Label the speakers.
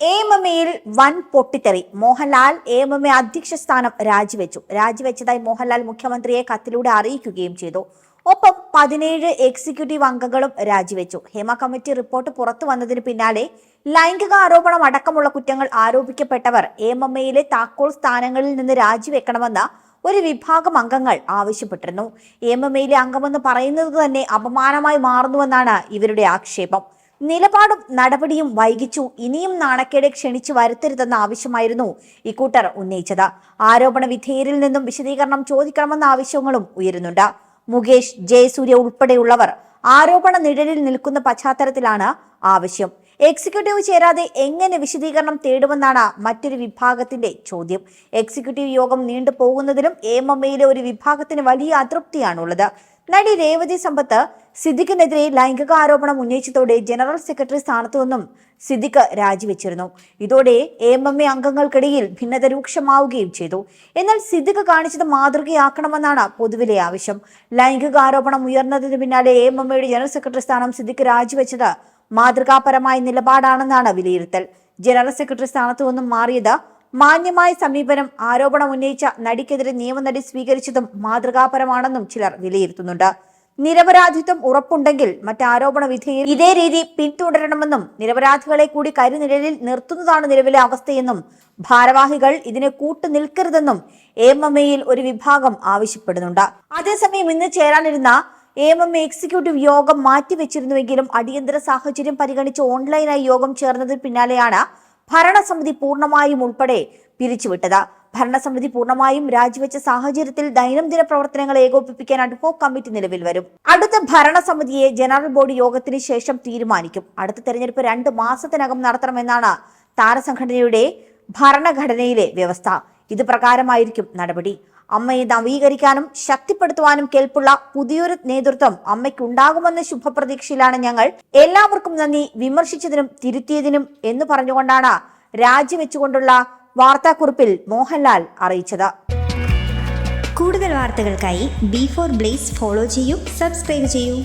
Speaker 1: A M M എയിൽ വൻ പൊട്ടിത്തെറി. മോഹൻലാൽ എംഎംഎ അധ്യക്ഷ സ്ഥാനം രാജിവെച്ചു. രാജിവെച്ചതായി മോഹൻലാൽ മുഖ്യമന്ത്രിയെ കത്തിലൂടെ അറിയിക്കുകയും ചെയ്തു. ഒപ്പം പതിനേഴ് എക്സിക്യൂട്ടീവ് അംഗങ്ങളും രാജിവെച്ചു. ഹേമ കമ്മിറ്റി റിപ്പോർട്ട് പുറത്തു വന്നതിന് പിന്നാലെ ലൈംഗിക ആരോപണം അടക്കമുള്ള കുറ്റങ്ങൾ ആരോപിക്കപ്പെട്ടവർ എംഎംഎയിലെ താക്കോൽ സ്ഥാനങ്ങളിൽ നിന്ന് രാജിവെക്കണമെന്ന് ഒരു വിഭാഗം അംഗങ്ങൾ ആവശ്യപ്പെട്ടിരുന്നു. എം എം എയിലെ അംഗമെന്ന് പറയുന്നത് തന്നെ അപമാനമായി മാറുന്നുവെന്നാണ് ഇവരുടെ ആക്ഷേപം. നിലപാടും നടപടിയും വൈകിച്ചു. ഇനിയും നാണക്കേട് ക്ഷണിച്ചു വരുത്തരുതെന്ന ആവശ്യമായിരുന്നു ഇക്കൂട്ടർ ഉന്നയിച്ചത്. ആരോപണ വിധേയരിൽ നിന്നും വിശദീകരണം ചോദിക്കണമെന്ന ആവശ്യങ്ങളും ഉയരുന്നുണ്ട്. മുകേഷ് ജയസൂര്യ ഉൾപ്പെടെയുള്ളവർ ആരോപണ നിഴലിൽ നിൽക്കുന്ന പശ്ചാത്തലത്തിലാണ് ആവശ്യം. എക്സിക്യൂട്ടീവ് ചേരാതെ എങ്ങനെ വിശദീകരണം തേടുമെന്നാണ് മറ്റൊരു വിഭാഗത്തിന്റെ ചോദ്യം. എക്സിക്യൂട്ടീവ് യോഗം നീണ്ടു പോകുന്നതിലും എം എം എയിലെ ഒരു വിഭാഗത്തിന് വലിയ അതൃപ്തിയാണുള്ളത്. നടി രേവതി സമ്പത്ത് സിദ്ദിഖിനെതിരെ ലൈംഗിക ആരോപണം ഉന്നയിച്ചതോടെ ജനറൽ സെക്രട്ടറി സ്ഥാനത്തു നിന്നും സിദ്ദിഖ് രാജിവെച്ചിരുന്നു. ഇതോടെ എം എം എ അംഗങ്ങൾക്കിടയിൽ ഭിന്നത രൂക്ഷമാവുകയും ചെയ്തു. എന്നാൽ സിദ്ദിഖ് കാണിച്ചത് മാതൃകയാക്കണമെന്നാണ് പൊതുവിലെ ആവശ്യം. ലൈംഗിക ആരോപണം ഉയർന്നതിന് പിന്നാലെ എം എം എയുടെ ജനറൽ സെക്രട്ടറി സ്ഥാനം സിദ്ദിഖ് രാജിവെച്ചത് മാതൃകാപരമായ നിലപാടാണെന്നാണ് വിലയിരുത്തൽ. ജനറൽ സെക്രട്ടറി സ്ഥാനത്തു നിന്നും മാറിയത് മാന്യമായ സമീപനം ആരോപണം ഉന്നയിച്ച നടിക്കെതിരെ നിയമനടി സ്വീകരിച്ചതും മാതൃകാപരമാണെന്നും ചിലർ വിലയിരുത്തുന്നുണ്ട്. നിരപരാധിത്വം ഉറപ്പുണ്ടെങ്കിൽ മറ്റാരോപണ വിധേയർ ഇതേ രീതി പിന്തുടരണമെന്നും നിരപരാധികളെ കൂടി കരുനിഴലിൽ നിർത്തുന്നതാണ് നിലവിലെ അവസ്ഥയെന്നും ഭാരവാഹികൾ ഇതിനെ കൂട്ടുനിൽക്കരുതെന്നും എം എം എയിൽ ഒരു വിഭാഗം ആവശ്യപ്പെടുന്നുണ്ട്. അതേസമയം ഇന്ന് ചേരാനിരുന്ന എം എം എ എക്സിക്യൂട്ടീവ് യോഗം മാറ്റിവെച്ചിരുന്നുവെങ്കിലും അടിയന്തര സാഹചര്യം പരിഗണിച്ച് ഓൺലൈനായി യോഗം ചേർന്നതിന് പിന്നാലെയാണ് ഭരണസമിതി പൂർണമായും ഉൾപ്പെടെ പിരിച്ചുവിട്ടത്. ഭരണസമിതി പൂർണമായും രാജിവെച്ച സാഹചര്യത്തിൽ ദൈനംദിന പ്രവർത്തനങ്ങൾ ഏകോപിപ്പിക്കാൻ അഡ്ഹോക് കമ്മിറ്റി നിലവിൽ വരും. അടുത്ത ഭരണസമിതിയെ ജനറൽ ബോഡി യോഗത്തിന് ശേഷം തീരുമാനിക്കും. അടുത്ത തെരഞ്ഞെടുപ്പ് രണ്ട് മാസത്തിനകം നടത്തണമെന്നാണ് താരസംഘടനയുടെ ഭരണഘടനയിലെ വ്യവസ്ഥ. ഇത് പ്രകാരമായിരിക്കും നടപടി. അമ്മയെ നവീകരിക്കാനും ശക്തിപ്പെടുത്തുവാനും കേൾപ്പുള്ള പുതിയൊരു നേതൃത്വം അമ്മയ്ക്കുണ്ടാകുമെന്ന ശുഭപ്രതീക്ഷയിലാണ് ഞങ്ങൾ. എല്ലാവർക്കും നന്ദി. വിമർശിച്ചതിനും തിരുത്തിയതിനും എന്ന് പറഞ്ഞുകൊണ്ടാണ് രാജിവെച്ചുകൊണ്ടുള്ള വാർത്താക്കുറിപ്പിൽ മോഹൻലാൽ അറിയിച്ചത്.
Speaker 2: കൂടുതൽ വാർത്തകൾക്കായി ബി ഫോർ ബ്ലേസ് ഫോളോ ചെയ്യൂ സബ്സ്ക്രൈബ് ചെയ്യൂ.